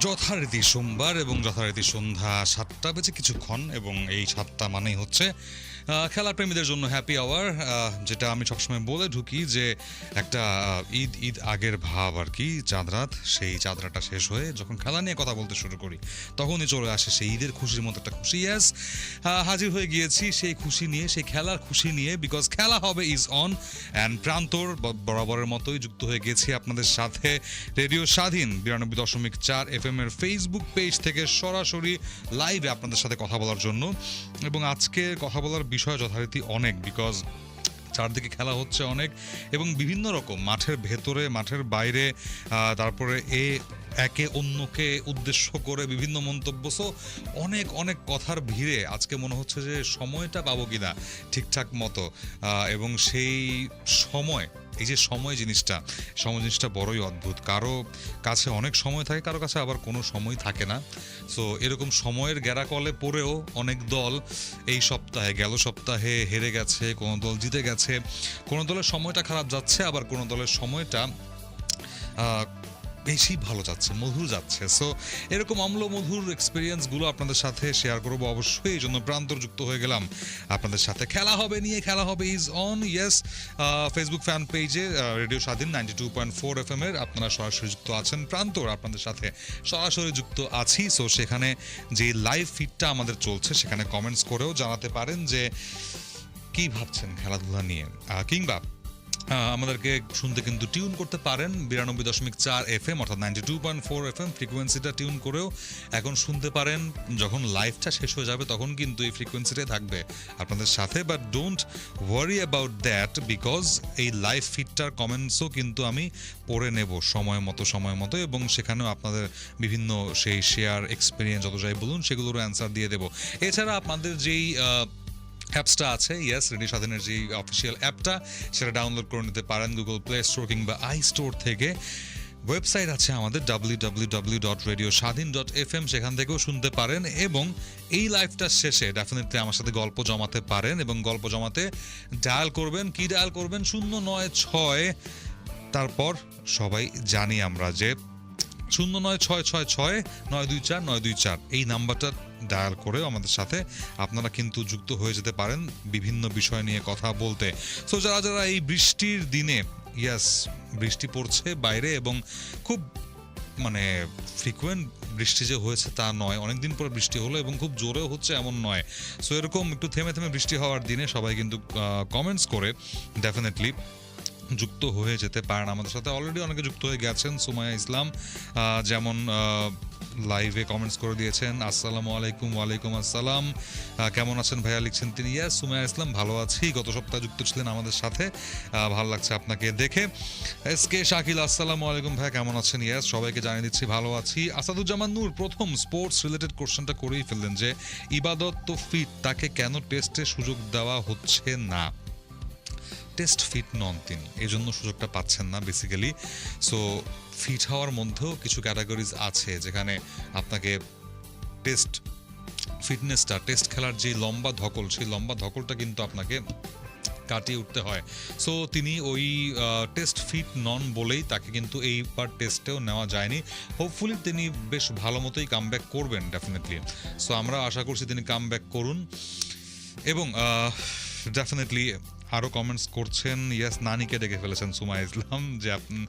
যথারীতি সোমবার এবং যথারীতি সন্ধ্যা সাতটা বেজে কিছুক্ষণ এবং এই সাতটা মানেই হচ্ছে আহ, খেলা প্রেমীদের জন্য হ্যাপি আওয়ার যেটা আমি সবসময় বলে ঢুকি যে একটা ঈদ ঈদ আগের ভাব আর কি চাঁদরাত সেই চাঁদরাটা শেষ হয়ে যখন খেলা নিয়ে কথা বলতে শুরু করি তখনই চলে আসে সেই ঈদের খুশির মতো একটা খুশি ইয়াস হাজির হয়ে গিয়েছি সেই খুশি নিয়ে সেই খেলার খুশি নিয়ে বিকজ খেলা হবে ইজ অন অ্যান্ড প্রান্তর বরাবরের মতোই যুক্ত হয়ে গেছি আপনাদের সাথে রেডিও স্বাধীন বিরানব্বই দশমিক চার এফ এম এর ফেসবুক পেজ থেকে সরাসরি লাইভে আপনাদের সাথে কথা বলার জন্য এবং আজকে কথা বলার বিষয় যথারীতি অনেক বিকজ চারদিকে খেলা হচ্ছে অনেক এবং বিভিন্ন রকম, মাঠের ভেতরে, মাঠের বাইরে তারপরে এ, একে অন্যকে উদ্দেশ্য করে বিভিন্ন মন্তব্য। সো অনেক অনেক কথার ভিড়ে আজকে মনে হচ্ছে যে সময়টা পাবো কিনা ঠিকঠাক মতো। এবং সেই সময় এই যে সময় জিনিসটা সময় জিনিসটা বড়ই অদ্ভুত। কারও কাছে অনেক সময় থাকে, কারও কাছে আবার কোনো সময় থাকে না। সো এরকম সময়ের গ্যারাকলে পড়েও অনেক দল এই সপ্তাহে, গেল সপ্তাহে হেরে গেছে, কোনো দল জিতে গেছে। কোনো দলের সময়টা খারাপ যাচ্ছে, আবার কোনো দলের সময়টা বেশি ভালো যাচ্ছে, মধুর যাচ্ছে। সো এরকম অম্ল মধুর এক্সপিরিয়েন্সগুলো আপনাদের সাথে শেয়ার করব অবশ্যই। এই জন্য প্রান্তরযুক্ত হয়ে গেলাম আপনাদের সাথে। খেলা হবে নিয়ে, খেলা হবে is on yes Facebook fan পেজে radio Swadhin ninety two point four F M এর আপনারা সরাসরি যুক্ত আছেন। প্রান্তর আপনাদের সাথে সরাসরি যুক্ত আছি। সো সেখানে যে লাইভ ফিডটা আমাদের চলছে, সেখানে কমেন্টস করেও জানাতে পারেন যে কি ভাবছেন খেলাধুলা নিয়ে। কিংবা আমাদেরকে শুনতে কিন্তু টিউন করতে পারেন বিরানব্বই দশমিক চার এফ এম অর্থাৎ ninety two point four F M ফ্রিকোয়েন্সিটা tune করেও এখন শুনতে পারেন। যখন লাইফটা শেষ হয়ে যাবে, তখন কিন্তু এই ফ্রিকোয়েন্সিটাই থাকবে। আপনাদের সাথে but don't worry about that because এই লাইভ ফিডটার কমেন্টসও কিন্তু আমি পড়ে নেব সময় মতো সময় মতো, এবং সেখানেও আপনাদের বিভিন্ন সেই শেয়ার এক্সপিরিয়েন্স যত যাই বলুন সেগুলোর অ্যান্সার দিয়ে দেবো। এছাড়া আপনাদের যেই অ্যাপসটা আছে ইয়েস রেডি স্বাধীনের যে অফিসিয়াল অ্যাপটা, সেটা ডাউনলোড করে নিতে পারেন গুগল প্লে স্টোর কিংবা আই স্টোর থেকে। ওয়েবসাইট আছে আমাদের W dot radio Swadhin dot F M সেখান থেকেও শুনতে পারেন এবং এই লাইভটা শেষে ডেফিনেটলি আমার সাথে গল্প জমাতে পারেন এবং গল্প জমাতে ডায়াল করবেন। কি ডায়াল করবেন? শূন্য নয় ছয়। তারপর সবাই জানি আমরা যে শূন্য নয় ছয় ছয় ছয় নয় দুই চার নয় দুই চার এই নাম্বারটা ডায়াল করেও আমাদের সাথে আপনারা কিন্তু যুক্ত হয়ে যেতে পারেন বিভিন্ন বিষয় নিয়ে কথা বলতে। সো যারা যারা এই বৃষ্টির দিনে ইয়াস বৃষ্টি পড়ছে বাইরে এবং খুব মানে ফ্রিকুয়েন্ট বৃষ্টি যে হয়েছে তা নয়, অনেকদিন পরে বৃষ্টি হলো এবং খুব জোরেও হচ্ছে এমন নয়। সো এরকম একটু থেমে থেমে বৃষ্টি হওয়ার দিনে সবাই কিন্তু কমেন্টস করে ডেফিনেটলি যুক্ত হয়ে যেতে পারেন আমাদের সাথে। অলরেডি অনেকে যুক্ত হয়ে গেছেন, সুমাইয়া ইসলাম যেমন লাইভে কমেন্টস করে দিয়েছেন, আসসালামু আলাইকুম, ওয়ালাইকুম আসসালাম কেমন আছেন ভাইয়া? লিখছেন তিনি, ইয়াস, সুমাইয়া ইসলাম, ভালো আছি। গত সপ্তাহে যুক্ত ছিলেন আমাদের সাথে ভালো লাগছে আপনাকে দেখে। এস কে শাকিল, আসসালামু আলাইকুম ভাইয়া, কেমন আছেন? ইয়াস, সবাইকে জানিয়ে দিচ্ছি ভালো আছি। আসাদুজ্জামান নূর, প্রথম স্পোর্টস রিলেটেড কোশ্চেনটা করেই ফেললেন যে, ইবাদত তো ফিট তাকে কেন টেস্টে সুযোগ দেওয়া হচ্ছে না? টেস্ট ফিট নন তিনি। এই জন্য সুযোগটা পাচ্ছেন না বেসিক্যালি সো ফিট হওয়ার মধ্যেও কিছু ক্যাটাগরিজ আছে যেখানে আপনাকে টেস্ট ফিটনেসটা টেস্ট খেলার যে লম্বা ধকল, সেই লম্বা ধকলটা কিন্তু আপনাকে কাটিয়ে উঠতে হয়। সো তিনি ওই টেস্ট ফিট নন বলেই তাকে কিন্তু এইবার টেস্টেও নেওয়া যায়নি। হোপফুলি তিনি বেশ ভালো মতোই কাম ব্যাক করবেন ডেফিনেটলি সো আমরা আশা করছি তিনি কাম ব্যাক করুন। এবং ডেফিনেটলি আরও কমেন্টস করছেন ইয়াস নানিকে ডেকে ফেলেছেন সুমা ইসলাম, যে আপনি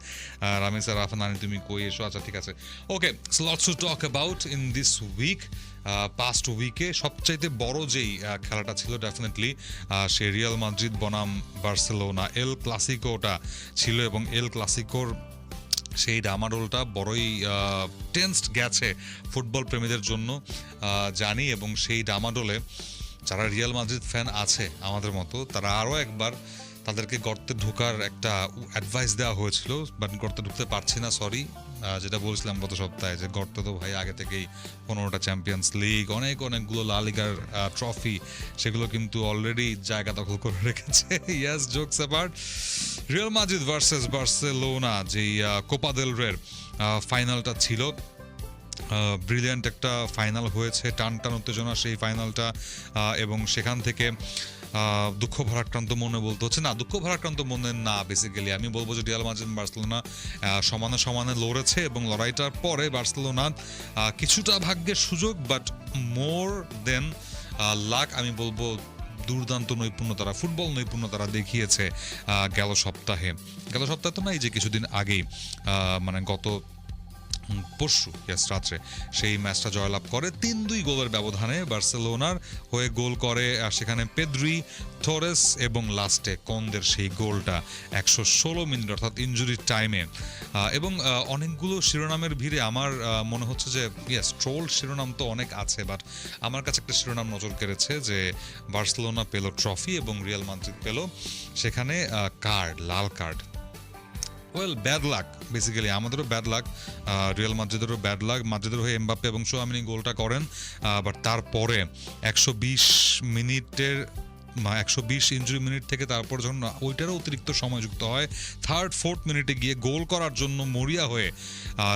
রামেশ আর আফা, নানি তুমি কই এসো? আচ্ছা ঠিক আছে। Okay lots to talk about in this week past উইকে সবচাইতে বড় যেই খেলাটা ছিল ডেফিনেটলি সে রিয়াল মাদ্রিদ বনাম বার্সেলোনা এল ক্লাসিকোটা ছিল এবং এল ক্লাসিকোর সেই ডামাডোলটা বড়ই টেন্সড গেছে ফুটবল প্রেমীদের জন্য জানি এবং সেই ডামাডোলে যারা রিয়াল মাদ্রিদ ফ্যান আছে আমাদের মতো, তারা আরও একবার তাদেরকে গর্তে ঢোকার একটা অ্যাডভাইস দেওয়া হয়েছিল বাট গর্তে ঢুকতে পারছি না সরি যেটা বলছিলাম গত সপ্তাহে যে গর্তে তো ভাই আগে থেকেই পনেরোটা চ্যাম্পিয়ন্স লিগ অনেক অনেকগুলো লা লিগার ট্রফি সেগুলো কিন্তু অলরেডি জায়গা দখল করে রেখেছে। Yes jokes about Real Madrid versus Barcelona যেই কোপা দেল রের ফাইনালটা ছিল। ব্রিলিয়ান্ট একটা ফাইনাল হয়েছে টান টান উত্তেজনা সেই ফাইনালটা এবং সেখান থেকে দুঃখ ভারাক্রান্ত মনে বলতে হচ্ছে। না, দুঃখ ভারাক্রান্ত মনে না বেসিক্যালি আমি বলব যে রিয়াল মাদ্রিদ বার্সেলোনা সমানে সমানে লড়েছে এবং লড়াইটার পরে বার্সেলোনা কিছুটা ভাগ্যের সুযোগ বাট মোর দেন লাক আমি বলব দুর্দান্ত নৈপুণ্য তারা ফুটবল নৈপুণ্য তারা দেখিয়েছে গেল সপ্তাহে। গেল সপ্তাহে তো না, এই যে কিছুদিন আগেই মানে গত পরশু ইয়াস রাত্রে। সেই ম্যাচটা জয়লাভ করে তিন দুই গোলের ব্যবধানে বার্সেলোনার হয়ে গোল করে, আর সেখানে পেদ্রি, থোরেস এবং লাস্টে কন্দের সেই গোলটা একশো ষোলো মিনিট, অর্থাৎ ইঞ্জুরি টাইমে এবং অনেকগুলো শিরোনামের ভিড়ে আমার মনে হচ্ছে যে ইয়াস ট্রোল শিরোনাম তো অনেক আছে বাট আমার কাছে একটা শিরোনাম নজর কেড়েছে যে, বার্সেলোনা পেল ট্রফি এবং রিয়াল মাদ্রিদ পেল সেখানে কার্ড লাল card well bad luck basically আমাদেরও ব্যাড লাক রিয়াল মাদ্রিদেরও ব্যাড লাক মাদ্রিদের হয়ে এমবাপ্পে এবং সোয়ামিনি গোলটা করেন বাট তারপরে একশো বিশ মিনিটের একশো বিশ ইঞ্জুরি মিনিট থেকে তারপর যখন ওইটারও অতিরিক্ত সময় যুক্ত হয় থার্ড ফোর্থ মিনিটে গিয়ে গোল করার জন্য মরিয়া হয়ে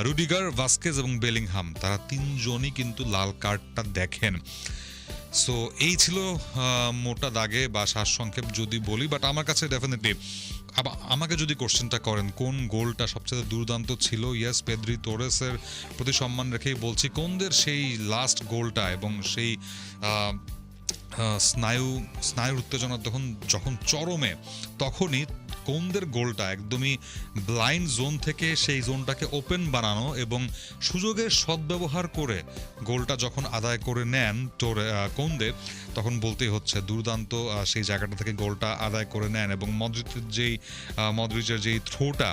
রুডিগার ভাস্কেজ এবং বেলিংহাম তারা তিনজনই কিন্তু লাল কার্ডটা দেখেন। সো এই ছিল মোটা দাগে বা সারসংক্ষেপ যদি বলি বাট আমার কাছে ডেফিনেটলি আমাকে যদি কোশ্চেনটা করেন, কোন গোলটা সবচেয়ে দুর্দান্ত ছিল? ইয়াস, পেদ্রি তোরেসের প্রতি সম্মান রেখেই বলছি, কোনদের সেই লাস্ট গোলটা এবং সেই স্নায়ু, স্নায়ুর উত্তেজনা তখন যখন চরমে, তখনই কোনদের গোলটা একদমই ব্লাইন্ড জোন থেকে সেই জোনটাকে ওপেন বানানো এবং সুযোগের সদ্ব্যবহার করে গোলটা যখন আদায় করে নেন তোর কোনদের তখন বলতেই হচ্ছে দুর্দান্ত সেই জায়গাটা থেকে গোলটা আদায় করে নেন এবং মদ্রিচের যেই মদ্রিজের যেই থ্রোটা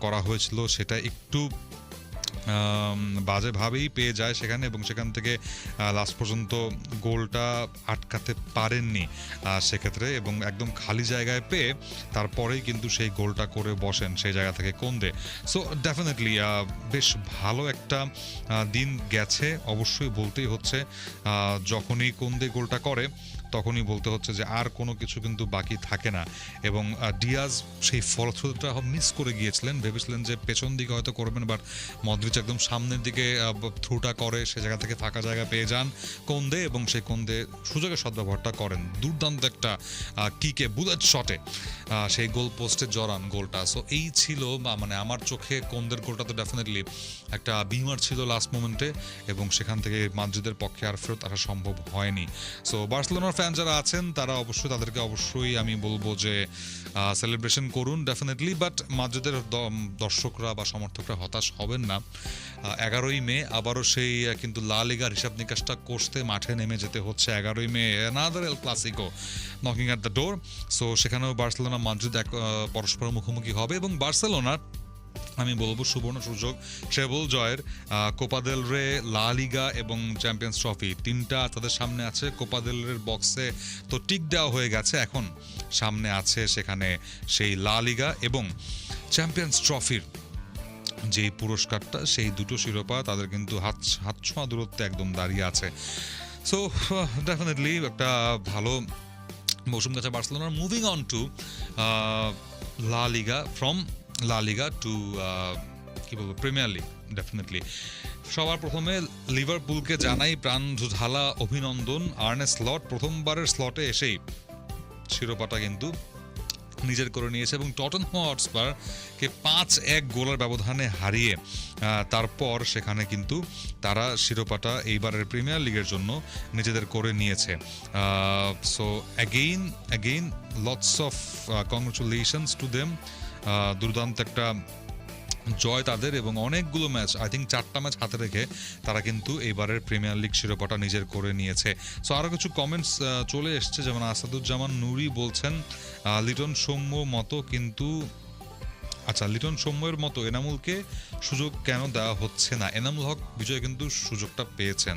করা হয়েছিল সেটা একটু বাজেভাবেই পেয়ে যায় সেখানে এবং সেখান থেকে লাস্ট পর্যন্ত গোলটা আটকাতে পারেননি। সেক্ষেত্রে এবং একদম খালি জায়গায় পেয়ে তারপরেই কিন্তু সেই গোলটা করে বসেন সেই জায়গা থেকে কোন্দে। সো ডেফিনেটলি বেশ ভালো একটা দিন গেছে। অবশ্যই বলতেই হচ্ছে যখনই কোন্দে গোলটা করে তখনই বলতে হচ্ছে যে আর কোনো কিছু কিন্তু বাকি থাকে না। এবং ডিয়াজ সেই ফলশ্রুতিটা মিস করে গিয়েছিলেন। ভেবেছিলেন যে পেছন দিকে হয়তো করবেন বাট মদ্রিচ একদম সামনের দিকে থ্রুটা করে সে জায়গা থেকে ফাঁকা জায়গা পেয়ে যান কোন্দে এবং সেই কোন্দে সুযোগের সদ্ব্যবহারটা করেন। দুর্দান্ত একটা কিকে বুলেট শটে সেই গোল পোস্টে জড়ান গোলটা সো এই ছিল মানে আমার চোখে কোন্দের গোলটা তো ডেফিনেটলি একটা বিমার ছিল লাস্ট মোমেন্টে এবং সেখান থেকে মাদ্রিদের পক্ষে আর ফেরত আসা সম্ভব হয়নি। সো বার্সেলোনার ফ্যান যারা আছেন, তারা অবশ্যই তাদেরকে অবশ্যই আমি বলব যে সেলিব্রেশন করুন ডেফিনেটলি বাট মাদ্রিদের দর্শকরা বা সমর্থকরা হতাশ হবেন না। এগারোই মে, আবারও সেই কিন্তু লা লিগার হিসাব নিকাশটা করতে মাঠে নেমে যেতে হচ্ছে এগারোই May another El Clasico knocking at the door so সেখানেও বার্সেলোনা মাদ্রিদ এক পরস্পর মুখোমুখি হবে এবং বার্সেলোনার আমি বলব সুবর্ণ সুযোগ। ট্রেবল জয়ের কোপাদেল রে লা লিগা এবং চ্যাম্পিয়ন্স ট্রফি তিনটা তাদের সামনে আছে। কোপা দেল রের বক্সে তো টিক দেওয়া হয়ে গেছে। এখন সামনে আছে সেখানে সেই লা লিগা এবং চ্যাম্পিয়ন্স ট্রফির যেই পুরস্কারটা, সেই দুটো শিরোপা তাদের কিন্তু হাত হাত ছোঁয়া দূরত্বে একদম দাঁড়িয়ে আছে। সো ডেফিনেটলি একটা ভালো মৌসুম গেছে বার্সেলোনার। মুভিং অন টু লা লিগা ফ্রম লা লিগা টু কি বলব প্রিমিয়ার লিগ ডেফিনেটলি সবার প্রথমে লিভারপুলকে জানাই প্রাণ ঢালা অভিনন্দন। আর্নে স্লট প্রথমবারের স্লটে এসেই শিরোপাটা কিন্তু নিজের করে নিয়েছে এবং টটন হটস্পারকে পাঁচ এক গোলের ব্যবধানে হারিয়ে তারপর সেখানে কিন্তু তারা শিরোপাটা এইবারের প্রিমিয়ার লিগের জন্য নিজেদের করে নিয়েছে। So again again lots of congratulations to them দুর্দান্ত একটা জয় তাদের এবং অনেকগুলো ম্যাচ আই থিঙ্ক চারটা ম্যাচ হাতে রেখে তারা কিন্তু এইবারের প্রিমিয়ার লিগ শিরোপাটা নিজের করে নিয়েছে। সো আরও কিছু কমেন্টস চলে এসছে, যেমন আসাদুজ্জামান নুরি বলছেন লিটন সৌম্য মতো কিন্তু আচ্ছা লিটন সৌম্যের মতো এনামুলকে সুযোগ কেন দেওয়া হচ্ছে না? এনামুল হক বিজয় কিন্তু সুযোগটা পেয়েছেন।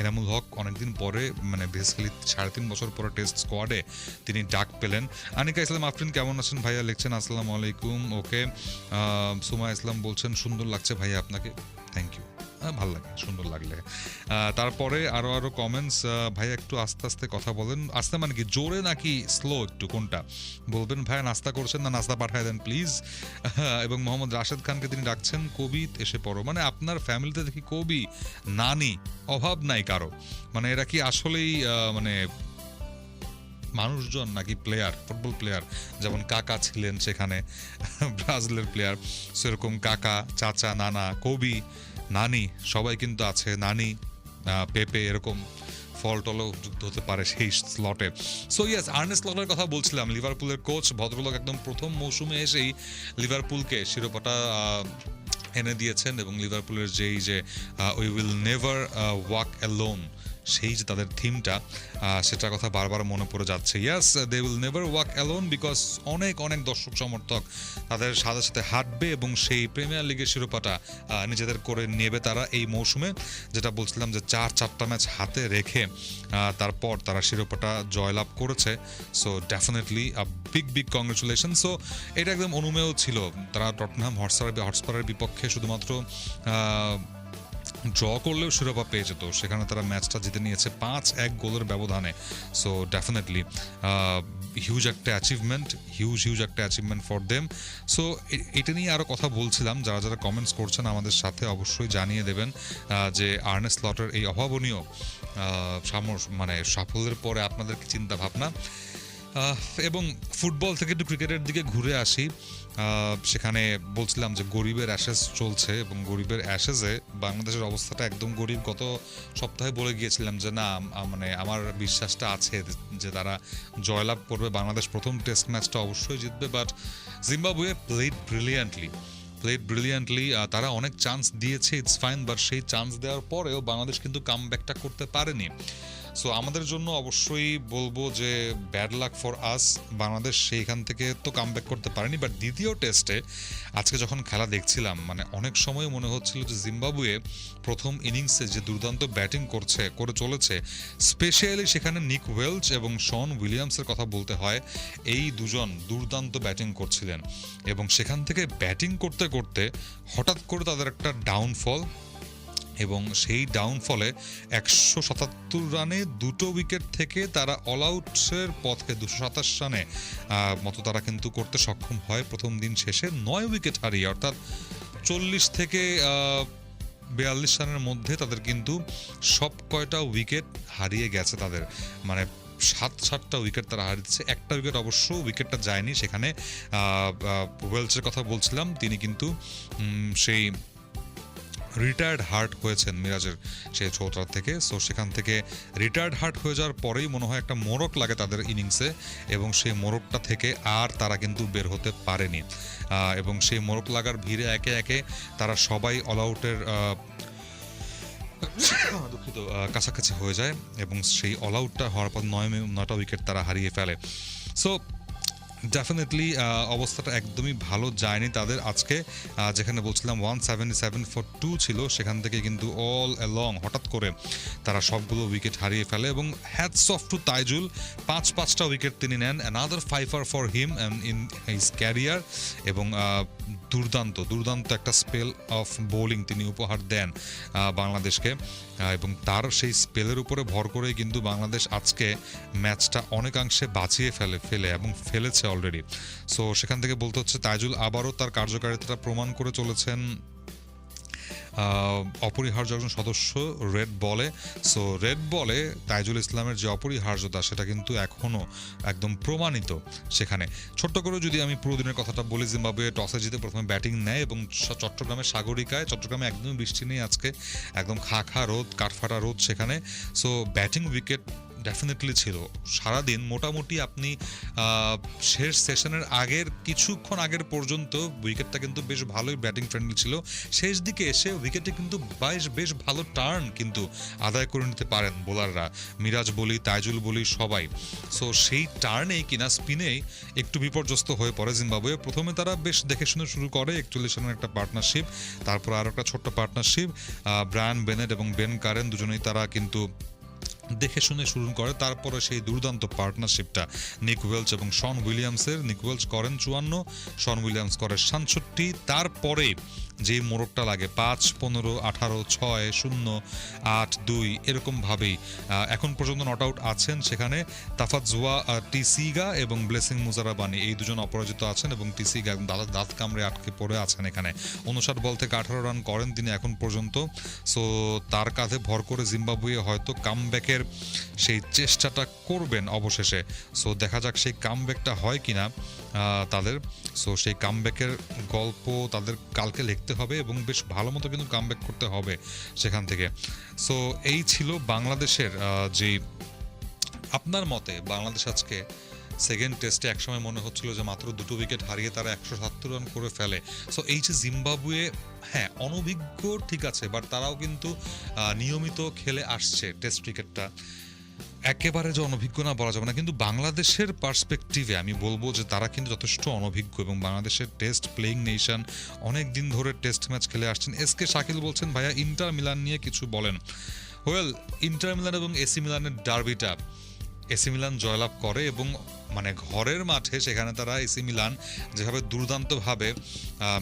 এনামুল হক অনেকদিন পরে মানে বেসিক্যালি সাড়ে তিন বছর পরে টেস্ট স্কোয়াডে তিনি ডাক পেলেন। আনিকা ইসলাম, আফরিন কেমন আছেন ভাইয়া? লিখছেন, আসসালামু আলাইকুম। ওকে সুমা ইসলাম বলছেন, সুন্দর লাগছে ভাইয়া আপনাকে। থ্যাংক ইউ ভালো লাগে সুন্দর লাগলে। তারপরে আরও আরও কমেন্টস ভাইয়া একটু আস্তে আস্তে কথা বলেন। আস্তে মানে কি, জোরে নাকি স্লো একটু, কোনটা? বলবেন, ভাইয়া নাস্তা করছেন না, নাস্তা পাঠায় দেন প্লিজ এবং মোহাম্মদ রাশেদ খানকে তিনি ডাকছেন, কবি এসে পড়ো। মানে আপনার ফ্যামিলিতে দেখি কবি, নানি, অভাব নাই কারও। মানে এরা কি আসলেই মানে মানুষজন নাকি প্লেয়ার ফুটবল প্লেয়ার যেমন কাকা ছিলেন সেখানে, ব্রাজিলের প্লেয়ার সেরকম কাকা, চাচা, নানা, কবি, নানি, সবাই কিন্তু আছে। নানি পেপে এরকম ফল টলও যুক্ত হতে পারে সেই স্লটে সো ইয়েস আর্নেস্ট স্লটের কথা বলছিলাম লিভারপুলের কোচ ভদ্রলোক একদম প্রথম মৌসুমে এসেই লিভারপুলকে শিরোপাটা এনে দিয়েছেন এবং লিভারপুলের যেই যে we will never walk alone সেই যে তাদের থিমটা সেটার কথা বারবার মনে পড়ে যাচ্ছে। Yes they will never walk alone because অনেক অনেক দর্শক সমর্থক তাদের সাথে সাথে হাঁটবে এবং সেই প্রিমিয়ার লিগের শিরোপাটা নিজেদের করে নেবে তারা এই মৌসুমে। যেটা বলছিলাম যে চার, চারটা ম্যাচ হাতে রেখে তারপর তারা শিরোপাটা জয়লাভ করেছে। So definitely a big big congratulation so এটা একদম অনুমেয় ছিল। তারা টটনহাম হটস্টার হটস্পারের বিপক্ষে শুধুমাত্র ড্র করলেও শিরোপা পেয়ে যেত। সেখানে তারা ম্যাচটা জিতে নিয়েছে পাঁচ এক গোলের ব্যবধানে। সো ডেফিনেটলি হিউজ একটা অ্যাচিভমেন্ট হিউজ হিউজ একটা অ্যাচিভমেন্ট ফর দেম সো এটা নিয়ে আরও কথা বলছিলাম। যারা যারা কমেন্টস করছেন আমাদের সাথে অবশ্যই জানিয়ে দেবেন যে আর্নেস লটের এই অভাবনীয় মানে সাফল্যের পরে আপনাদের কি চিন্তা ভাবনা এবং ফুটবল থেকে একটু ক্রিকেটের দিকে ঘুরে আসি। সেখানে বলছিলাম যে গরিবের অ্যাশেজ চলছে এবং গরিবের অ্যাশেজে বাংলাদেশের অবস্থাটা একদম গরিব। গত সপ্তাহে বলে গিয়েছিলাম যে না মানে আমার বিশ্বাসটা আছে যে তারা জয়লাভ করবে। বাংলাদেশ প্রথম টেস্ট ম্যাচটা অবশ্যই জিতবে but Zimbabwe played brilliantly played brilliantly তারা অনেক চান্স দিয়েছে ইটস ফাইন বাট সেই চান্স দেওয়ার পরেও বাংলাদেশ কিন্তু কাম করতে পারেনি। সো আমাদের জন্য অবশ্যই বলব যে bad luck for us Bangladesh সেইখান থেকে তো কাম করতে পারেনি বাট দ্বিতীয় টেস্টে আজকে যখন খেলা দেখছিলাম মানে অনেক সময় মনে হচ্ছিল যে জিম্বাবুয়ে প্রথম ইনিংসে যে দুর্দান্ত ব্যাটিং করছে, করে চলেছে স্পেশালি সেখানে নিক ওয়েলচ এবং শন উইলিয়ামসের কথা বলতে হয়, এই দুজন দুর্দান্ত ব্যাটিং করছিলেন। এবং সেখান থেকে ব্যাটিং করতে করতে হঠাৎ করে তাদের একটা ডাউনফল এবং সেই ডাউনফলে একশো সাতাত্তর রানে দুটো উইকেট থেকে তারা অল আউটের পথে দুশো সাতাশ রানে মতো তারা কিন্তু করতে সক্ষম হয় প্রথম দিন শেষে। নয় উইকেট হারিয়ে, অর্থাৎ চল্লিশ থেকে বিয়াল্লিশ রানের মধ্যে তাদের কিন্তু সব কয়টা উইকেট হারিয়ে গেছে তাদের। মানে সাত, সাতটা উইকেট তারা হারিয়েছে। একটা উইকেট অবশ্য উইকেটটা যায়নি। সেখানে ওয়েলসের কথা বলছিলাম। তিনি কিন্তু সেই রিটায়ার্ড হার্ট হয়েছেন মিরাজের সেই চৌত্রার থেকে। সো সেখান থেকে রিটায়ার্ড হার্ট হয়ে যাওয়ার পরেই মনে হয় একটা মোড়ক লাগে তাদের ইনিংসে এবং সেই মোড়কটা থেকে আর তারা কিন্তু বের হতে পারেনি। এবং সেই মোড়ক লাগার ভিড়ে একে একে তারা সবাই অল আউটের দুঃখিত কাছাকাছি হয়ে যায় এবং সেই অল আউটটা হওয়ার পর নয়, নয়টা উইকেট তারা হারিয়ে ফেলে। সো ডেফিনেটলি অবস্থাটা একদমই ভালো যায়নি তাদের। আজকে যেখানে বলছিলাম one seventy seven for two ছিল, সেখান থেকে কিন্তু অল অ্যালং হঠাৎ করে তারা সবগুলো উইকেট হারিয়ে ফেলে এবং হ্যাটস অফ টু তাইজুল, পাঁচ পাঁচটা উইকেট তিনি নেন। Another fifer for him in his career এবং দুর্দান্ত দুর্দান্ত একটা স্পেল অফ বোলিং তিনি উপহার দেন বাংলাদেশকে। এবং তার সেই স্পেলের উপরে ভর করেই কিন্তু বাংলাদেশ আজকে ম্যাচটা অনেকাংশে বাঁচিয়ে ফেলে ফেলে এবং ফেলেছে অলরেডি সো সেখান থেকে বলতে হচ্ছে, তাইজুল আবারও তার কার্যকারিতাটা প্রমাণ করে চলেছেন অপরিহার্য একজন সদস্য রেড বলে। সো রেড বলে তাইজুল ইসলামের যে অপরিহার্যতা, সেটা কিন্তু এখনও একদম প্রমাণিত সেখানে। ছোট্ট করে যদি আমি পুরো দিনের কথাটা বলি, জিম্বাবুয়ে টসে জিতে প্রথমে ব্যাটিং নেয় এবং চট্টগ্রামের সাগরিকায়, চট্টগ্রামে একদমই বৃষ্টি নেই আজকে, একদম খা খা রোদ, কাঠফাটা রোদ সেখানে। সো ব্যাটিং উইকেট ডেফিনেটলি ছিল। সারাদিন মোটামুটি আপনি শেষ সেশনের আগের কিছুক্ষণ আগের পর্যন্ত উইকেটটা কিন্তু বেশ ভালোই ব্যাটিং ফ্রেন্ডলি ছিল। শেষ দিকে এসে উইকেটে কিন্তু বেশ বেশ ভালো টার্ন কিন্তু আদায় করে নিতে পারেন বোলাররা মিরাজ বলি, তাইজুল বলি, সবাই। সো সেই টার্নেই কিনা স্পিনেই একটু বিপর্যস্ত হয়ে পড়ে জিম্বাবুয়ে। প্রথমে তারা বেশ দেখে শুনে শুরু করে, একচল্লিশ রানের একটা পার্টনারশিপ তারপর আরও একটা ছোট্ট পার্টনারশিপ ব্রায়ান বেনেট এবং বেন কারেন দুজনেই তারা কিন্তু দেখে শুনে শুরু করে। তারপরে সেই দুর্দান্ত পার্টনারশিপটা নিক ওয়েলস এবং শন উইলিয়ামসের নিক ওয়েলস করেন চুয়ান্ন শন উইলিয়ামস করে সাতষট্টি। তারপরে যে মোড়কটা লাগে পাঁচ পনেরো আঠারো ছয় শূন্য আট দুই এরকমভাবেই। এখন পর্যন্ত নট আউট আছেন সেখানে তাফাত জুয়া আহ, টিসিগা এবং ব্লেসিং মুজারাবানি। এই দুজন অপরাজিত আছেন এবং টিসিগা একদম দাঁত দাঁত কামড়ে আটকে পড়ে আছেন এখানে। উনষাট বল থেকে আঠারো রান করেন তিনি এখন পর্যন্ত। সো তার কাঁধে ভর করে জিম্বাবুয়ে হয়তো কামব্যাকের সেই চেষ্টাটা করবেন অবশেষে। সো দেখা যাক সেই কামব্যাকটা হয় কিনা তাদের। সো সেই কামব্যাকের গল্প তাদের কালকে লিখতে হবে এবং বেশ ভালো মতো কিন্তু কামব্যাক করতে হবে সেখান থেকে। সো এই ছিল বাংলাদেশের যে আপনার মতে বাংলাদেশ আজকে সেকেন্ড টেস্টে একসময় মনে হচ্ছিল যে মাত্র দুটো উইকেট হারিয়ে তারা একশো সাত্তর রান করে ফেলে। সো এই যে জিম্বাবুয়ে হ্যাঁ অনভিজ্ঞ ঠিক আছে বাট তারাও কিন্তু নিয়মিত খেলে আসছে টেস্ট ক্রিকেটটা একেবারে যে অনভিজ্ঞ না বলা যাবে না, কিন্তু বাংলাদেশের পার্সপেক্টিভে আমি বলব যে তারা কিন্তু যথেষ্ট অনভিজ্ঞ এবং বাংলাদেশের টেস্ট প্লেইং নেশন অনেক দিন ধরে টেস্ট ম্যাচ খেলে আসছেন। এস কে শাকিল বলছেন, ভাইয়া, ইন্টার মিলান নিয়ে কিছু বলেন। ওয়েল ইন্টার মিলান এবং এসি মিলানের ডার্বিটা এসি মিলান জয়লাভ করে এবং মানে ঘরের মাঠে সেখানে তারা এসি মিলান যেভাবে দুর্দান্তভাবে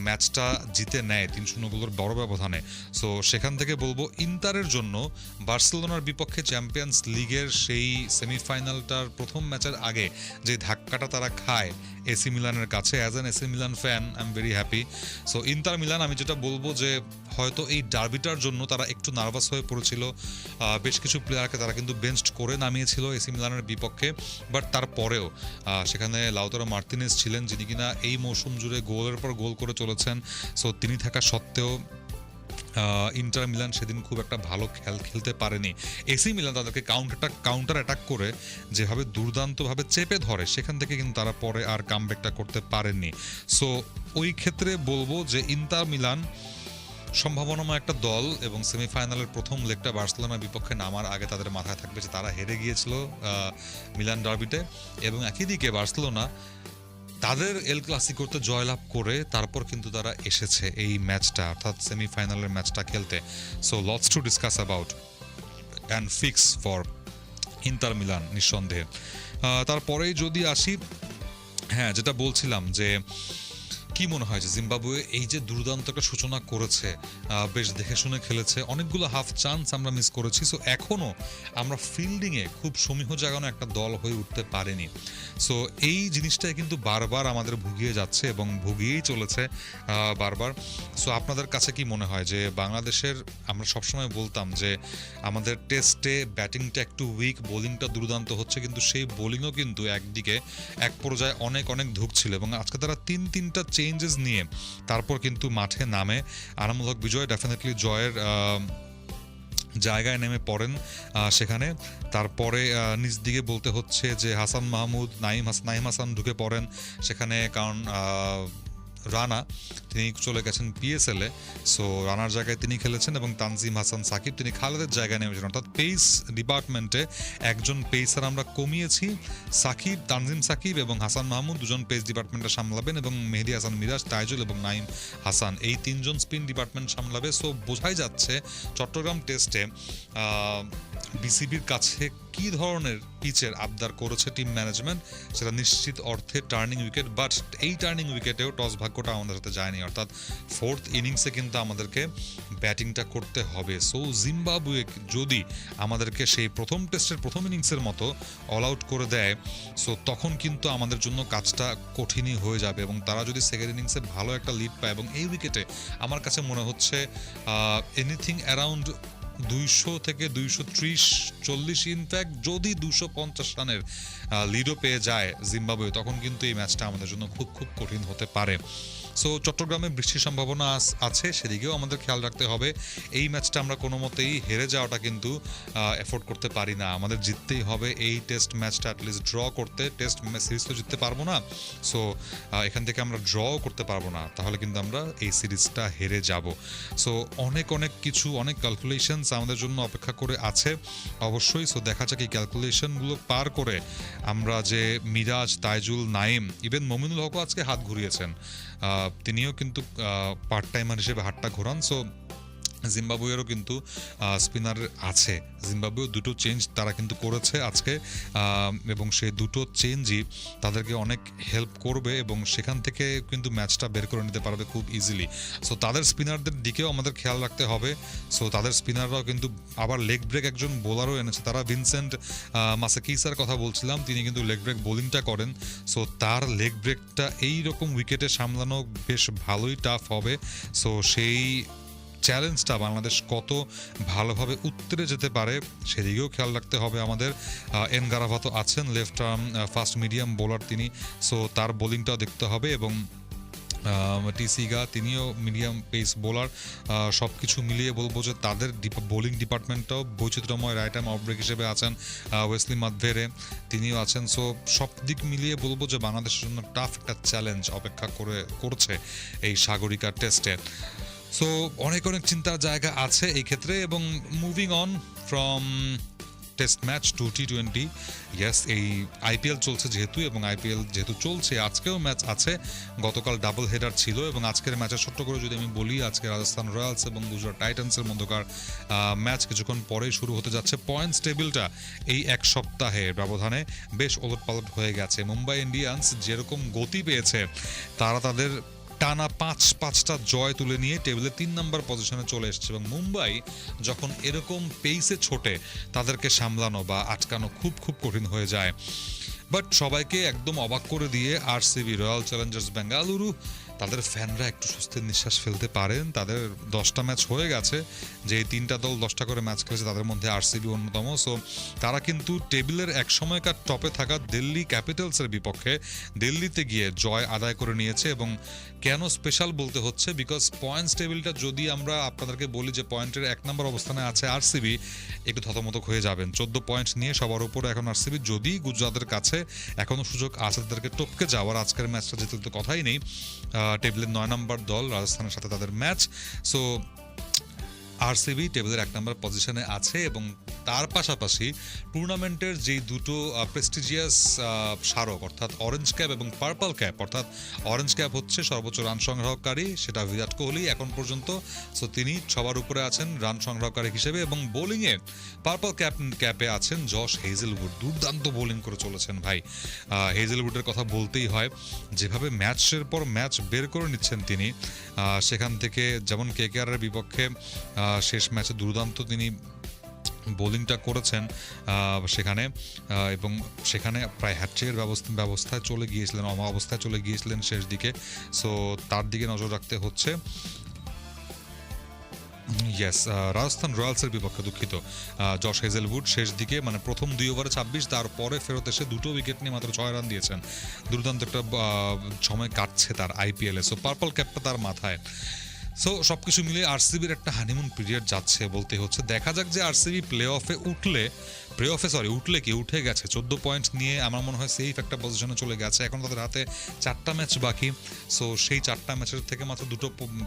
ম্যাচটা জিতে নেয়, তিন শূন্য গোলের বড় ব্যবধানে। সো, সেখান থেকে বলব ইন্টারের জন্য বার্সেলোনার বিপক্ষে চ্যাম্পিয়ন্স লিগের সেই সেমিফাইনালটার প্রথম ম্যাচের আগে যে ধাক্কাটা তারা খায় এসি মিলানের কাছে, as an AC Milan fan, I'm very happy. So, Inter Milan আমি যেটা বলব যে হয়তো এই ডার্বিটার জন্য তারা একটু নার্ভাস হয়ে পড়েছিল। বেশ কিছু প্লেয়ারকে তারা কিন্তু বেঞ্চড করে নামিয়েছিল এসি মিলানের বিপক্ষে বাট তারপরেও সেখানে লাউতারো মার্তিনেস ছিলেন যিনি কিনা এই মৌসুম জুড়ে গোলের পর গোল করে চলেছেন। সো তিনি থাকা সত্ত্বেও ইন্টার মিলান সেদিন খুব একটা ভালো খেল খেলতে পারেনি। এসি মিলান তাদেরকে কাউন্টার কাউন্টার অ্যাটাক করে যেভাবে দুর্দান্তভাবে চেপে ধরে, সেখান থেকে কিন্তু তারা পরে আর কামব্যাকটা করতে পারেননি। সো ওই ক্ষেত্রে বলব যে ইন্টার মিলান সম্ভাবনাময় একটা দল এবং সেমিফাইনালের প্রথম লেগটা বার্সেলোনার বিপক্ষে নামার আগে তাদের মাথায় থাকবে যে তারা হেরে গিয়েছিল মিলান ডার্বিতে। এবং একই দিকে বার্সেলোনা তাদের এল ক্লাসিকোতে জয়লাভ করে তারপর কিন্তু তারা এসেছে এই ম্যাচটা, অর্থাৎ সেমিফাইনালের ম্যাচটা খেলতে। So lots to discuss about and fix for Inter Milan নিঃসন্দেহে। তারপরেই যদি আসি হ্যাঁ যেটা বলছিলাম যে কি মনে হয় যে জিম্বাবুয়ে এই যে দুর্দান্ত একটা সূচনা করেছে বেশ দেখে শুনে খেলেছে, অনেকগুলো হাফ চান্স আমরা মিস করেছি সো এখনও আমরা ফিল্ডিংয়ে খুব সমীহ জাগানো একটা দল হয়ে উঠতে পারেনি। সো এই জিনিসটাই কিন্তু বারবার আমাদের ভুগিয়ে যাচ্ছে এবং ভুগিয়েই চলেছে বারবার। সো আপনাদের কাছে কি মনে হয় যে বাংলাদেশের, আমরা সবসময় বলতাম যে আমাদের টেস্টে ব্যাটিংটা একটু উইক বোলিংটা দুর্দান্ত হচ্ছে, কিন্তু সেই বোলিংও কিন্তু একদিকে, এক পর্যায়ে অনেক অনেক ধুকছিল এবং আজকে তারা তিন, তিনটা চেঞ্জেস নিয়ে তারপর কিন্তু মাঠে নামে আরামূলক বিজয় ডেফিনেটলি জয়ের জায়গায় নেমে পড়েন সেখানে। তারপরে নিজ দিকে বলতে হচ্ছে যে হাসান মাহমুদ নাইম হাস নাইম হাসান ঢুকে পড়েন সেখানে কারণ রানা, তিনি চলে গেছেন পিএসএলে সো রানার জায়গায় তিনি খেলেছেন এবং তানজিম হাসান সাকিব, তিনি খালেদের জায়গায় নেমেছেন। অর্থাৎ পেস ডিপার্টমেন্টে একজন পেসার আমরা কমিয়েছি। সাকিব, তানজিম সাকিব এবং হাসান মাহমুদ দুজন পেস ডিপার্টমেন্টে সামলাবেন এবং মেহেদি হাসান, মিরাজ, তাইজুল এবং নাইম হাসান এই তিনজন স্পিন ডিপার্টমেন্ট সামলাবে। সো বোঝাই যাচ্ছে, চট্টগ্রাম টেস্টে বিসিবির কাছে কি ধরনের পিচের আবদার করেছে টিম ম্যানেজমেন্ট, সেটা নিশ্চিত অর্থে টার্নিং উইকেট বাট এই টার্নিং উইকেটেও টস ভাগ্যটা আমাদের হাতে যায়নি। অর্থাৎ ফোর্থ ইনিংসে কিন্তু আমাদেরকে ব্যাটিংটা করতে হবে। সো জিম্বাবুয়ে যদি আমাদেরকে সেই প্রথম টেস্টের প্রথম ইনিংসের মতো অল আউট করে দেয় সো তখন কিন্তু আমাদের জন্য কাজটা কঠিনই হয়ে যাবে এবং তারা যদি সেকেন্ড ইনিংসে ভালো একটা লিড পায় এবং এই উইকেটে আমার কাছে মনে হচ্ছে এনিথিং অ্যারাউন্ড দুইশো থেকে দুইশো ত্রিশ, চল্লিশ ইনফ্যাক্ট যদি দুশো পঞ্চাশ রানের লিডও পেয়ে যায় জিম্বাবুয়ে, তখন কিন্তু এই ম্যাচটা আমাদের জন্য খুব খুব কঠিন হতে পারে। সো চট্টগ্রামে বৃষ্টির সম্ভাবনা আছে, সেদিকেও আমাদের খেয়াল রাখতে হবে। এই ম্যাচটা আমরা কোনো মতেই হেরে যাওয়াটা কিন্তু এফোর্ড করতে পারি না। আমাদের জিততেই হবে এই টেস্ট ম্যাচটা অ্যাটলিস্ট ড্র করতে। টেস্ট সিরিজ তো জিততে পারব না। সো এখান থেকে আমরা ড্রও করতে পারব না। তাহলে কিন্তু আমরা এই সিরিজটা হেরে যাব। সো অনেক অনেক কিছু, অনেক ক্যালকুলেশনস আমাদের জন্য অপেক্ষা করে আছে। অবশ্যই সো দেখা যাক এই ক্যালকুলেশনগুলো পার করে আমরা যে মিরাজ, তাইজুল, নাইম ইভেন মমিনুল হকও আজকে হাত ঘুরিয়েছেন। তিনিও কিন্তু পার্ট টাইমার হিসেবে হাটটা ঘোরান। সো জিম্বাবুয়েরও কিন্তু স্পিনার আছে। জিম্বাবুয়ে দুটো চেঞ্জ তারা কিন্তু করেছে আজকে এবং সেই দুটো চেঞ্জই তাদেরকে অনেক হেল্প করবে এবং সেখান থেকে কিন্তু ম্যাচটা বের করে নিতে পারবে খুব ইজিলি সো তাদের স্পিনারদের দিকেও আমাদের খেয়াল রাখতে হবে। সো তাদের স্পিনাররাও কিন্তু আবার লেগ ব্রেক একজন বোলারও এনেছে। তারা ভিনসেন্ট মাসাকিসার কথা বলছিলাম, তিনি কিন্তু লেগ ব্রেক বোলিংটা করেন। সো তার লেগ ব্রেকটা এই রকম উইকেটে সামলানো বেশ ভালোই টাফ হবে। সো সেই চ্যালেঞ্জটা বাংলাদেশ কত ভালোভাবে উত্তরে যেতে পারে সেদিকেও খেয়াল রাখতে হবে আমাদের। এন গারাভা তো আছেন left arm fast medium bowler তিনি। সো তার বোলিংটাও দেখতে হবে এবং টিসিগা তিনিও মিডিয়াম পেস বোলার সব কিছু মিলিয়ে বলব যে তাদের বোলিং ডিপার্টমেন্টটাও বৈচিত্র্যময় রাইট আর্ম অফব্রেক হিসেবে আছেন ওয়েসলি মাদভেরে তিনিও আছেন। সো সব দিক মিলিয়ে বলব যে বাংলাদেশের জন্য টাফ একটা চ্যালেঞ্জ অপেক্ষা করে, করছে এই সাগরিকা টেস্টে সো অনেক অনেক চিন্তার জায়গা আছে এই ক্ষেত্রে এবং moving on from test match to T twenty yes এই আইপিএল চলছে যেহেতু এবং আইপিএল যেহেতু চলছে, আজকেও ম্যাচ আছে। গতকাল ডাবল হেডার ছিল এবং আজকের ম্যাচে ছোট্ট করে যদি আমি বলি, আজকে রাজস্থান রয়্যালস এবং গুজরাট টাইটান্সের মধ্যকার ম্যাচ কিছুক্ষণ পরেই শুরু হতে যাচ্ছে। পয়েন্টস টেবিলটা এই এক সপ্তাহের ব্যবধানে বেশ ওলটপালট হয়ে গেছে। মুম্বাই ইন্ডিয়ান্স যেরকম গতি পেয়েছে, তারা তাদের টানা পাঁচ, পাঁচটা জয় তুলে নিয়ে টেবিলে তিন নম্বর পজিশনে চলে এসছে এবং মুম্বাই যখন এরকম পেইসে ছোটে, তাদেরকে সামলানো বা আটকানো খুব খুব কঠিন হয়ে যায়। বাট সবাইকে একদম অবাক করে দিয়ে আরসিবি রয়্যাল চ্যালেঞ্জার্স বেঙ্গালুরু তাদের ফ্যানরা একটু স্বস্তির নিঃশ্বাস ফেলতে পারেন। তাদের দশটা ম্যাচ হয়ে গেছে। যে তিনটা দল দশটা করে ম্যাচ খেলেছে, তাদের মধ্যে আরসিবি অন্যতম। সো, তারা কিন্তু টেবিলের এক সময়কার টপে থাকা দিল্লি ক্যাপিটালসের বিপক্ষে দিল্লিতে গিয়ে জয় আদায় করে নিয়েছে এবং কেন স্পেশাল বলতে হচ্ছে? বিকজ পয়েন্টস টেবিলটা যদি আমরা আপনাদেরকে বলি যে পয়েন্টের এক নম্বর অবস্থানে আছে আরসিবি, একটু থতমতক হয়ে যাবেন। চোদ্দ পয়েন্ট নিয়ে সবার উপরে এখন আরসিবি। যদি গুজরাটের কাছে এখনও সুযোগ আছে তাদেরকে টপকে যাওয়ার, আজকের ম্যাচটা যেতে তো কথাই নেই। টেবিলের নয় নম্বর দল রাজস্থানের সাথে তাদের ম্যাচ সো আরসিবি টেবিলের এক নম্বর পজিশনে আছে এবং তার পাশাপাশি টুর্নামেন্টের যেই দুটো প্রেস্টিজিয়াস স্মারক, অর্থাৎ অরেঞ্জ ক্যাপ এবং পার্পল ক্যাপ অর্থাৎ অরেঞ্জ ক্যাপ হচ্ছে সর্বোচ্চ রান সংগ্রহকারী, সেটা বিরাট কোহলি এখন পর্যন্ত। সো তিনি সবার উপরে আছেন রান সংগ্রহকারী হিসেবে এবং বোলিংয়ে পার্পল ক্যাপ ক্যাপে আছেন জশ হেজেলউড দুর্দান্ত বোলিং করে চলেছেন ভাই। হেজেলউডের কথা বলতেই হয়, যেভাবে ম্যাচের পর ম্যাচ বের করে নিচ্ছেন তিনি সেখান থেকে যেমন কে কে এর বিপক্ষে শেষ ম্যাচে দুর্দান্ত তিনি বোলিংটা করেছেন সেখানে এবং সেখানে প্রায় হ্যাট্রিকের ব্যবস্থা ব্যবস্থায় চলে গিয়েছিলেন অবস্থায় চলে গিয়েছিলেন শেষ দিকে। সো তার দিকে নজর রাখতে হচ্ছে ইয়েস রাজস্থান রয়্যালসের বিপক্ষে দুঃখিত জশ হেজেলউড শেষ দিকে মানে প্রথম দুই ওভারে ছাব্বিশ, তারপরে ফেরত এসে দুটো উইকেট নিয়ে মাত্র ছয় রান দিয়েছেন। দুর্দান্ত একটা সময় কাটছে তার আইপিএলে সো পার্পল ক্যাপটা তার মাথায়। সো সব কিছু মিলিয়ে আরসিবির একটা হানিমুন পিরিয়ড যাচ্ছে বলতে হচ্ছে। দেখা যাক যে আরসিবি প্লে অফে উঠলে প্লে অফে সরি উঠলে কি, উঠে গেছে। চোদ্দ পয়েন্ট নিয়ে আমার মনে হয় সেফ একটা পজিশনে চলে গেছে। এখন তাদের হাতে চারটা ম্যাচ বাকি। সো সেই চারটা ম্যাচের থেকে মাত্র দুটো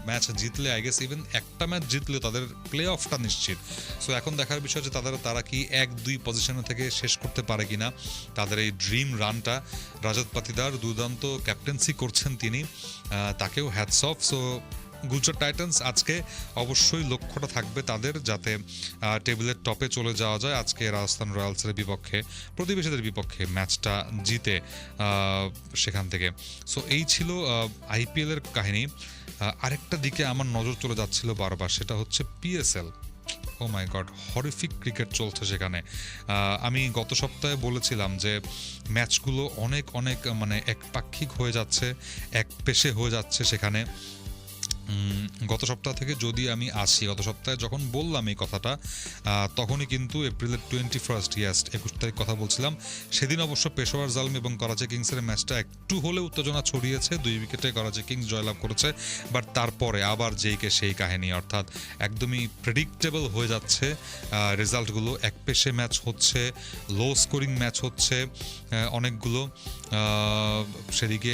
ম্যাচ জিতলে আই গেস ইভেন একটা ম্যাচ জিতলে তাদের প্লে অফটা নিশ্চিত। সো এখন দেখার বিষয় যে তাদের, তারা কি এক, দুই পজিশনে থেকে শেষ করতে পারে কি না তাদের এই ড্রিম রানটা রাজত পাতিদার দুর্দান্ত ক্যাপ্টেন্সি করছেন তিনি তাকেও hats off so Gujarat Titans আজকে অবশ্যই লক্ষ্যটা থাকবে তাদের যাতে টেবিলের টপে চলে যাওয়া যায়। আজকে রাজস্থান রয়্যালসের বিপক্ষে, প্রতিবেশীদের বিপক্ষে ম্যাচটা জিতে সেখান থেকে। সো এই ছিল আইপিএলের কাহিনী। আরেকটা দিকে আমার নজর চলে যাচ্ছিল বারবার, সেটা হচ্ছে PSL oh my god horrific cricket চলছে সেখানে। আমি গত সপ্তাহে বলেছিলাম যে, ম্যাচগুলো অনেক অনেক মানে একপাক্ষিক হয়ে যাচ্ছে, এক পেশে হয়ে যাচ্ছে সেখানে। গত সপ্তাহ থেকে যদি আমি আসি, গত সপ্তাহে যখন বললাম এই কথাটা তখনই কিন্তু এপ্রিলের টোয়েন্টি ফার্স্ট ইয়াস একুশ তারিখ কথা বলছিলাম। সেদিন অবশ্য পেশোয়ার জালম এবং করাচি কিংসের ম্যাচটা একটু হলে উত্তেজনা ছড়িয়েছে। দুই উইকেটে করাচি কিংস জয়লাভ করেছে বাট তারপরে আবার যেইকে সেই কাহিনী, অর্থাৎ একদমই প্রেডিক্টেবল হয়ে যাচ্ছে রেজাল্টগুলো এক পেশে ম্যাচ হচ্ছে লো স্কোরিং ম্যাচ হচ্ছে অনেকগুলো সেদিকে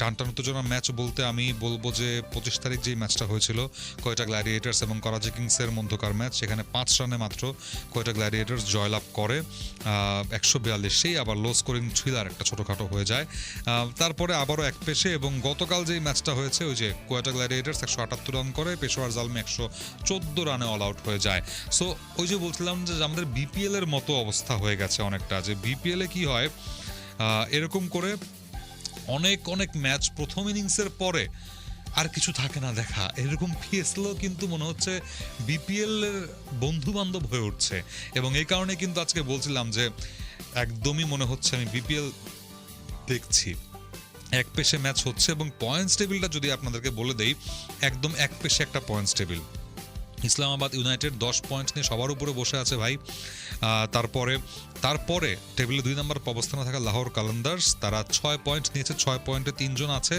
টানটান উত্তেজনা ম্যাচ বলতে আমি বলব যে পঁচিশ তারিখ যেই ম্যাচটা হয়েছিল, কয়টা গ্ল্যাডিয়েটার্স এবং করাচি কিংসের মধ্যকার ম্যাচ, সেখানে পাঁচ রানে মাত্র কয়টা গ্ল্যাডিয়েটার্স জয়লাভ করে একশো বিয়াল্লিশ সেই আবার লো স্কোরিং থ্রিলার একটা ছোটোখাটো হয়ে যায়। তারপরে আবারও এক পেশে এবং গতকাল যেই ম্যাচটা হয়েছে, ওই যে কোয়েটা গ্ল্যাডিয়েটার্স একশো আটাত্তর রান করে, পেশোয়ার জালমি একশো চোদ্দ রানে অল আউট হয়ে যায়। সো ওই যে বলছিলাম যে আমাদের বিপিএল এর মতো অবস্থা হয়ে গেছে অনেকটা, যে বিপিএলে কি হয় এরকম করে অনেক অনেক ম্যাচ প্রথম ইনিংসের পরে আর কিছু থাকে না দেখা। এরকম পিএসএলও কিন্তু মনে হচ্ছে বিপিএল এর বন্ধু বান্ধব হয়ে উঠছে। এবং এই কারণে কিন্তু আজকে বলছিলাম যে একদমই মনে হচ্ছে আমি বিপিএল দেখছি। এক পেশে ম্যাচ হচ্ছে এবং পয়েন্টস টেবিলটা যদি আপনাদেরকে বলে দেই, একদম এক পেশে একটা পয়েন্টস টেবিল ইসলামাবাদ ইউনাইটেড দশ পয়েন্ট নিয়ে সবার উপরে বসে আছে ভাই। তারপরে তারপরে টেবিলে দুই নম্বর অবস্থানে থাকা লাহোর কালান্দার্স, তারা ছয় পয়েন্ট নিয়েছে, ছয় পয়েন্টে তিনজন আছে।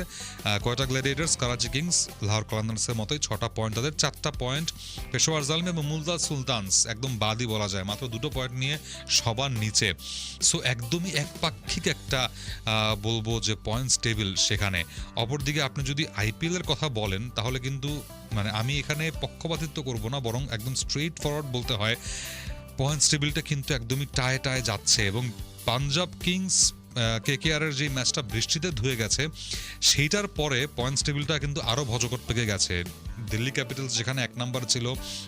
কয়টা গ্ল্যাডিয়েটার্স? করাচি কিংস, লাহোর কালান্দার্সের মতোই ছটা পয়েন্ট তাদের, চারটা পয়েন্ট পেশোয়ার জালমি এবং মুলতাজ সুলতানস, একদম বাদই বলা যায়, মাত্র দুটো পয়েন্ট নিয়ে সবার নিচে। সো, একদমই একপাক্ষিক একটা বলব যে পয়েন্টস টেবিল সেখানে। অপরদিকে আপনি যদি আইপিএল এর কথা বলেন, তাহলে কিন্তু মানে আমি এখানে পক্ষপাতিত্ব করব না, বরং একদম স্ট্রেট ফরওয়ার্ড বলতে হয় পয়েন্টস টেবিলটা কিন্তু একদমই টায় টায় যাচ্ছে এবং পাঞ্জাব কিংস কে কে আর যে ম্যাচটা বৃষ্টিতে ধুয়ে গেছে, সেইটার পরে পয়েন্টস টেবিলটা কিন্তু আরও ভজকট পেকে গেছে। দিল্লি ক্যাপিটালস যেখানে এক নাম্বার ছিল,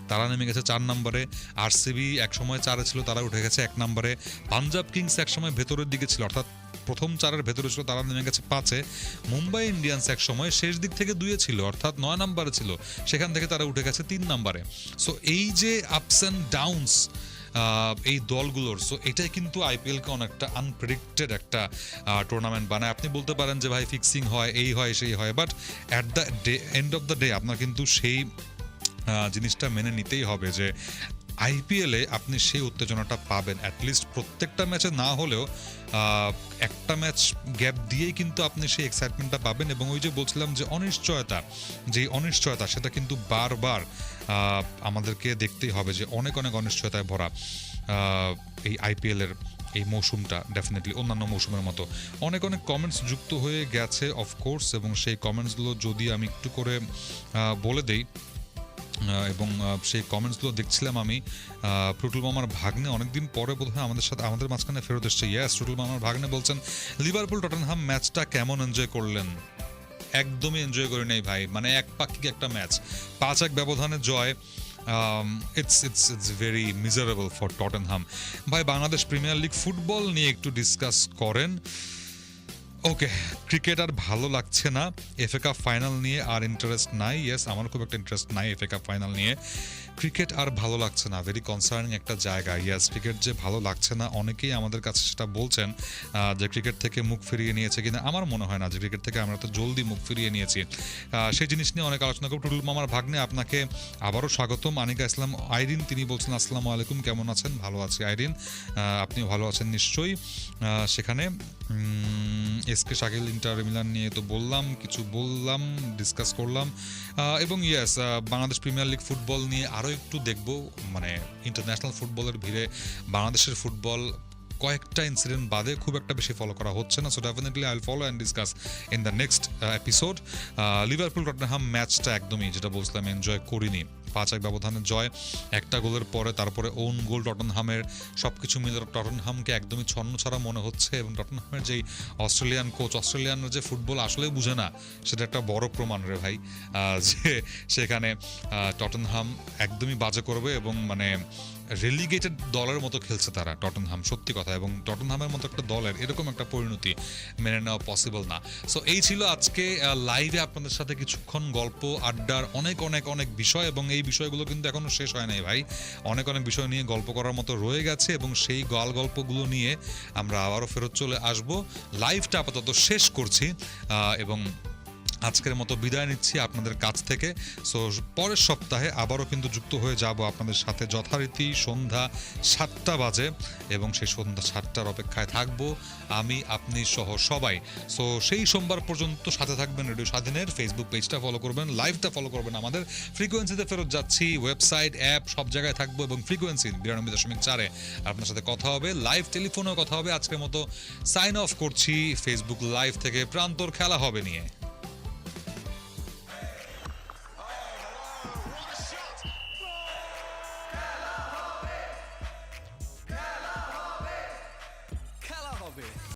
তারা নেমে গেছে চার নম্বরে। আরসিবি এক সময় চারে ছিল, তারা উঠে গেছে এক নম্বরে। পাঞ্জাব কিংস এক সময় ভেতরের দিকে ছিল, অর্থাৎ প্রথম চারের ভেতরে ছিল, তারা নেমে গেছে পাঁচে। মুম্বাই ইন্ডিয়ান্স এক সময় শেষ দিক থেকে দুয়ে ছিল, অর্থাৎ নয় নম্বরে ছিল। সেখান থেকে তারা উঠে গেছে তিন নম্বরে। সো এই যে আপস অ্যান্ড ডাউনস এই দলগুলোর। সো এটাই কিন্তু আইপিএলকে অনেকটা আনপ্রেডিক্টেড একটা টুর্নামেন্ট বানায়। আপনি বলতে পারেন যে, ভাই ফিক্সিং হয়, এই হয়, সেই হয়। But at the day end of the day আপনার কিন্তু সেই জিনিসটা মেনে নিতেই হবে যে, আইপিএলে আপনি সেই উত্তেজনাটা পাবেন। অ্যাটলিস্ট প্রত্যেকটা ম্যাচে না হলেও একটা ম্যাচ গ্যাপ দিয়েই কিন্তু আপনি সেই এক্সাইটমেন্টটা পাবেন। এবং ওই যে বলছিলাম যে, অনিশ্চয়তা যে অনিশ্চয়তা, সেটা কিন্তু বারবার আমাদেরকে দেখতেই হবে যে অনেক অনেক অনিশ্চয়তায় ভরা এই আইপিএলের এই মৌসুমটা ডেফিনেটলি অন্যান্য মৌসুমের মতো। অনেক অনেক কমেন্টস যুক্ত হয়ে গেছে অফকোর্স এবং সেই কমেন্টসগুলো যদি আমি একটু করে বলে দেই এবং সেই কমেন্টসগুলো দেখছিলাম আমি প্রুটুল মামার ভাগ্নে অনেকদিন পরে বোধহয় আমাদের সাথে, আমাদের মাঝখানে ফেরত এসছে। ইয়াস প্রুটুল মামার ভাগ্নে বলছেন লিভারপুল টটেনহাম ম্যাচটা কেমন এনজয় করলেন? একদমই এনজয় করি নাই ভাই। মানে এক পাক্ষিক একটা ম্যাচ পাঁচ এক ব্যবধানে জয় it's it's it's very miserable for Tottenham ভাই, বাংলাদেশ প্রিমিয়ার লিগ ফুটবল নিয়ে একটু ডিসকাস করেন। ওকে ক্রিকেট আর ভালো লাগছে না। এফএ কাপ ফাইনাল নিয়ে আর ইন্টারেস্ট নাই। ইয়েস আমার খুব একটা ইন্টারেস্ট নাই এফএ কাপ ফাইনাল নিয়ে। ক্রিকেট আর ভালো লাগছে না ভেরি কনসার্নিং একটা জায়গা। ইয়েস ক্রিকেট যে ভালো লাগছে না অনেকেই আমাদের কাছে সেটা বলছেন যে ক্রিকেট থেকে মুখ ফিরিয়ে নিয়েছে কিনা। আমার মনে হয় না যে ক্রিকেট থেকে আমরা তো জলদি মুখ ফিরিয়ে নিয়েছি। সেই জিনিস নিয়ে অনেক আলোচনা করব। টুটুল মামার ভাগ্নে আপনাকে আবারও স্বাগতম। আনিকা ইসলাম আইরিন তিনি বলছেন আসসালামু আলাইকুম কেমন আছেন? ভালো আছি আইরিন। আহ, আপনিও ভালো আছেন নিশ্চয়ই। সেখানে S K Shakil Inter Milan নিয়ে তো বললাম কিছু বললাম ডিসকাস করলাম। এবং yes Bangladesh premier league football নিয়ে আরও একটু দেখব মানে ইন্টারন্যাশনাল ফুটবলের ভিড়ে বাংলাদেশের ফুটবল কয়েকটা ইনসিডেন্ট বাদে খুব একটা বেশি ফলো করা হচ্ছে না। So definitely I follow and discuss in the next episode Liverpool Tottenham ম্যাচটা একদমই, যেটা বলছিলাম এনজয় করিনি। পাঁচ এক ব্যবধানে জয়, একটা গোলের পরে তারপরে ওন গোল টটনহামের সব কিছু মিলে টটনহামকে একদমই ছন্ন ছাড়া মনে হচ্ছে এবং টটনহামের যেই অস্ট্রেলিয়ান কোচ অস্ট্রেলিয়ানরা যে ফুটবল আসলে বুঝে না, সেটা একটা বড় প্রমাণ রে ভাই যে সেখানে টটনহাম একদমই বাজে করবে এবং মানে রেলিগেটেড দলের মতো খেলছে তারা টটনহাম সত্যি কথা। এবং টটনহামের মতো একটা দলের এরকম একটা পরিণতি মেনে নেওয়া পসিবল না। সো এই ছিল আজকে লাইভে আপনাদের সাথে কিছুক্ষণ গল্প, আড্ডার অনেক অনেক অনেক বিষয় এবং এই বিষয়গুলো কিন্তু এখনও শেষ হয় নাই ভাই। অনেক অনেক বিষয় নিয়ে গল্প করার মতো রয়ে গেছে এবং সেই গল গল্পগুলো নিয়ে আমরা আবারও ফেরত চলে আসব। লাইভটা আপাতত শেষ করছি এবং আজকের মতো বিদায় নিচ্ছি আপনাদের কাছ থেকে। সো, পরের সপ্তাহে আবারও কিন্তু যুক্ত হয়ে যাব আপনাদের সাথে যথারীতি সন্ধ্যা সাতটা বাজে এবং সেই সন্ধ্যা সাতটার অপেক্ষায় থাকব আমি, আপনি সহ সবাই। সো, সেই সোমবার পর্যন্ত সাথে থাকবেন রেডিও স্বাধীনের। ফেসবুক পেজটা ফলো করবেন লাইভটা ফলো করবেন আমাদের। ফ্রিকোয়েন্সিতে ফেরত যাচ্ছি ওয়েবসাইট অ্যাপ সব জায়গায় থাকব এবং ফ্রিকোয়েন্সি বিরানব্বই দশমিক চারে আপনার সাথে কথা হবে। লাইভ টেলিফোনেও কথা হবে। আজকের মতো সাইন অফ করছি। ফেসবুক লাইভ থেকে প্রান্তর খেলা হবে নিয়ে।